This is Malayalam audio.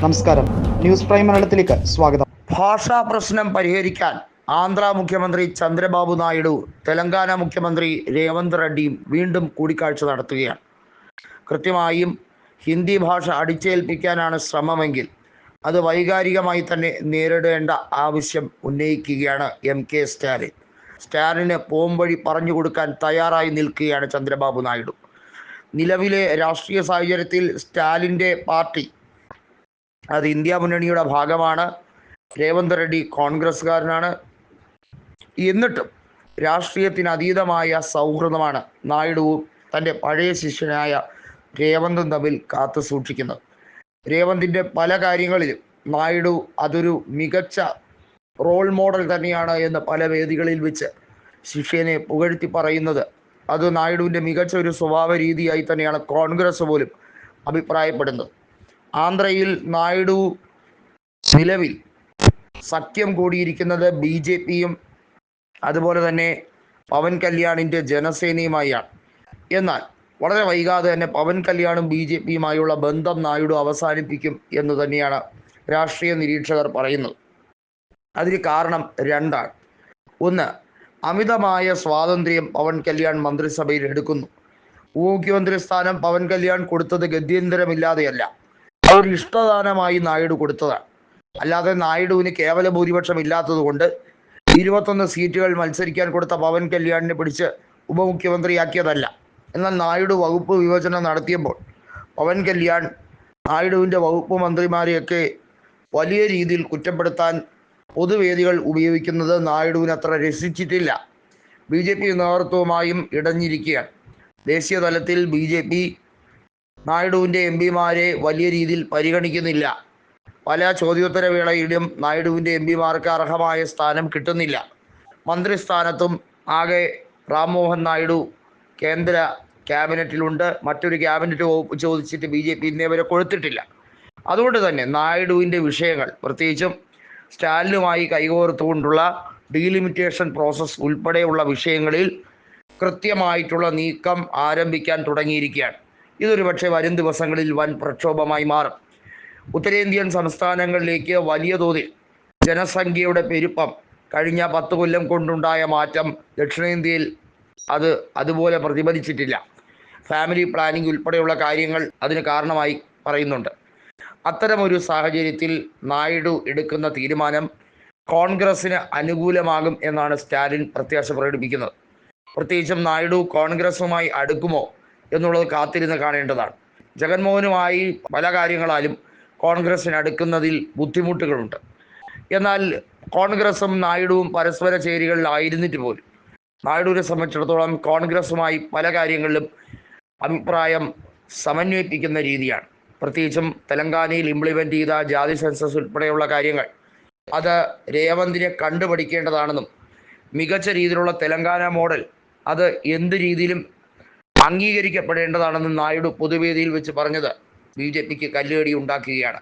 നമസ്കാരം. ന്യൂസ് പ്രൈം മലയാളത്തിലേക്ക് സ്വാഗതം. ഭാഷാ പ്രശ്നം പരിഹരിക്കാൻ ആന്ധ്ര മുഖ്യമന്ത്രി ചന്ദ്രബാബു നായിഡു തെലങ്കാന മുഖ്യമന്ത്രി രേവന്ത് റെഡ്ഡിയും വീണ്ടും കൂടിക്കാഴ്ച നടത്തുകയാണ്. കൃത്യമായും ഹിന്ദി ഭാഷ അടിച്ചേൽപ്പിക്കാനാണ് ശ്രമമെങ്കിൽ അത് വൈകാരികമായി തന്നെ നേരിടേണ്ട ആവശ്യം ഉന്നയിക്കുകയാണ് എം കെ സ്റ്റാലിൻ. സ്റ്റാലിന് പോംവഴി പറഞ്ഞു കൊടുക്കാൻ തയ്യാറായി നിൽക്കുകയാണ് ചന്ദ്രബാബു നായിഡു. നിലവിലെ രാഷ്ട്രീയ സാഹചര്യത്തിൽ സ്റ്റാലിന്റെ പാർട്ടി അത് ഇന്ത്യ മുന്നണിയുടെ ഭാഗമാണ്. രേവന്ത് റെഡ്ഡി കോൺഗ്രസ്സുകാരനാണ്. എന്നിട്ടും രാഷ്ട്രീയത്തിന് അതീതമായ സൗഹൃദമാണ് നായിഡുവും തന്റെ പഴയ ശിഷ്യനായ രേവന്തും തമ്മിൽ കാത്തു സൂക്ഷിക്കുന്നത്. രേവന്തിന്റെ പല കാര്യങ്ങളിലും നായിഡു അതൊരു മികച്ച റോൾ മോഡൽ തന്നെയാണ് എന്ന് പല വേദികളിൽ വെച്ച് ശിഷ്യനെ പുകഴ്ത്തി പറയുന്നത്. അത് നായിഡുവിന്റെ മികച്ച ഒരു സ്വഭാവ രീതിയായി തന്നെയാണ് കോൺഗ്രസ് പോലും അഭിപ്രായപ്പെടുന്നത്. ആന്ധ്രയിൽ നായിഡു നിലവിൽ സഖ്യം കൂടിയിരിക്കുന്നത് ബി ജെ പിയും അതുപോലെ തന്നെ പവൻ കല്യാണിന്റെ ജനസേനയുമായാണ്. എന്നാൽ വളരെ വൈകാതെ തന്നെ പവൻ കല്യാണും ബി ജെ പിയുമായുള്ള ബന്ധം നായിഡു അവസാനിപ്പിക്കും എന്ന് തന്നെയാണ് രാഷ്ട്രീയ നിരീക്ഷകർ പറയുന്നത്. അതിന് കാരണം രണ്ടാണ്. ഒന്ന് അമിതമായ സ്വാതന്ത്ര്യം പവൻ കല്യാൺ മന്ത്രിസഭയിൽ എടുക്കുന്നു. ഉപമുഖ്യമന്ത്രി സ്ഥാനം പവൻ കല്യാൺ കൊടുത്തത് ഗത്യന്തരമില്ലാതെയല്ല. അതൊരു ഇഷ്ടദാനമായി നായിഡു കൊടുത്തതാണ്. അല്ലാതെ നായിഡുവിന് കേവല ഭൂരിപക്ഷം ഇല്ലാത്തതുകൊണ്ട് ഇരുപത്തൊന്ന് സീറ്റുകൾ മത്സരിക്കാൻ കൊടുത്ത പവൻ കല്യാണിനെ പിടിച്ച് ഉപമുഖ്യമന്ത്രിയാക്കിയതല്ല. എന്നാൽ നായിഡു വകുപ്പ് വിഭജനം നടത്തിയപ്പോൾ പവൻ കല്യാൺ നായിഡുവിന്റെ വകുപ്പ് മന്ത്രിമാരെയൊക്കെ വലിയ രീതിയിൽ കുറ്റപ്പെടുത്താൻ പൊതുവേദികൾ ഉപയോഗിക്കുന്നത് നായിഡുവിന് അത്ര രസിച്ചിട്ടില്ല. ബി ജെ പി ഇടഞ്ഞിരിക്കുകയാണ്. ദേശീയ തലത്തിൽ ബി ജെ പി നായിഡുവിന്റെ എം പിമാരെ വലിയ രീതിയിൽ പരിഗണിക്കുന്നില്ല. പല ചോദ്യോത്തര വേളയിലും നായിഡുവിന്റെ എം പിമാർക്ക് അർഹമായ സ്ഥാനം കിട്ടുന്നില്ല. മന്ത്രിസ്ഥാനത്തും ആകെ റാംമോഹൻ നായിഡു കേന്ദ്ര ക്യാബിനറ്റിലുണ്ട്. മറ്റൊരു ക്യാബിനറ്റ് ചോദിച്ചിട്ട് ബി ജെ പി ഇന്നേ വരെ കൊടുത്തിട്ടില്ല അതുകൊണ്ട് തന്നെ നായിഡുവിന്റെ വിഷയങ്ങൾ പ്രത്യേകിച്ചും സ്റ്റാലിനുമായി കൈകോർത്തുകൊണ്ടുള്ള ഡീലിമിറ്റേഷൻ പ്രോസസ്സ് ഉൾപ്പെടെയുള്ള വിഷയങ്ങളിൽ കൃത്യമായിട്ടുള്ള നീക്കം ആരംഭിക്കാൻ തുടങ്ങിയിരിക്കുകയാണ്. ഇതൊരു പക്ഷേ വരും ദിവസങ്ങളിൽ വൻ പ്രക്ഷോഭമായി മാറും. ഉത്തരേന്ത്യൻ സംസ്ഥാനങ്ങളിലേക്ക് വലിയ തോതിൽ ജനസംഖ്യയുടെ പെരുപ്പം കഴിഞ്ഞ പത്ത് കൊല്ലം കൊണ്ടുണ്ടായ മാറ്റം ദക്ഷിണേന്ത്യയിൽ അത് അതുപോലെ പ്രതിഫലിച്ചിട്ടില്ല. ഫാമിലി പ്ലാനിംഗ് ഉൾപ്പെടെയുള്ള കാര്യങ്ങൾ അതിന് കാരണമായി പറയുന്നുണ്ട്. അത്തരമൊരു സാഹചര്യത്തിൽ നായിഡു എടുക്കുന്ന തീരുമാനം കോൺഗ്രസ്സിന് അനുകൂലമാകും എന്നാണ് സ്റ്റാലിൻ പ്രത്യാശ പ്രകടിപ്പിക്കുന്നത്. പ്രത്യേകിച്ചും നായിഡു കോൺഗ്രസുമായി അടുക്കുമോ എന്നുള്ളത് കാത്തിരുന്ന് കാണേണ്ടതാണ്. ജഗൻമോഹനുമായി പല കാര്യങ്ങളാലും കോൺഗ്രസ്സിന് അടുക്കുന്നതിൽ ബുദ്ധിമുട്ടുകളുണ്ട്. എന്നാൽ കോൺഗ്രസും നായിഡുവും പരസ്പര ചേരികളിലായിരുന്നിട്ട് പോലും നായിഡുവിനെ സംബന്ധിച്ചിടത്തോളം കോൺഗ്രസുമായി പല കാര്യങ്ങളിലും അഭിപ്രായം സമന്വയിപ്പിക്കുന്ന രീതിയാണ്. പ്രത്യേകിച്ചും തെലങ്കാനയിൽ ഇംപ്ലിമെന്റ് ചെയ്ത ജാതി സെൻസസ് ഉൾപ്പെടെയുള്ള കാര്യങ്ങൾ. അത് രേവന്തിനെ കണ്ടുപഠിക്കേണ്ടതാണെന്നും മികച്ച രീതിയിലുള്ള തെലങ്കാന മോഡൽ അത് എന്ത് രീതിയിലും അംഗീകരിക്കപ്പെടേണ്ടതാണെന്നും നായിഡു പൊതുവേദിയിൽ വെച്ച് പറഞ്ഞത്. ബി ജെ പിക്ക് കല്ലുകടി ഉണ്ടാക്കുകയാണ്.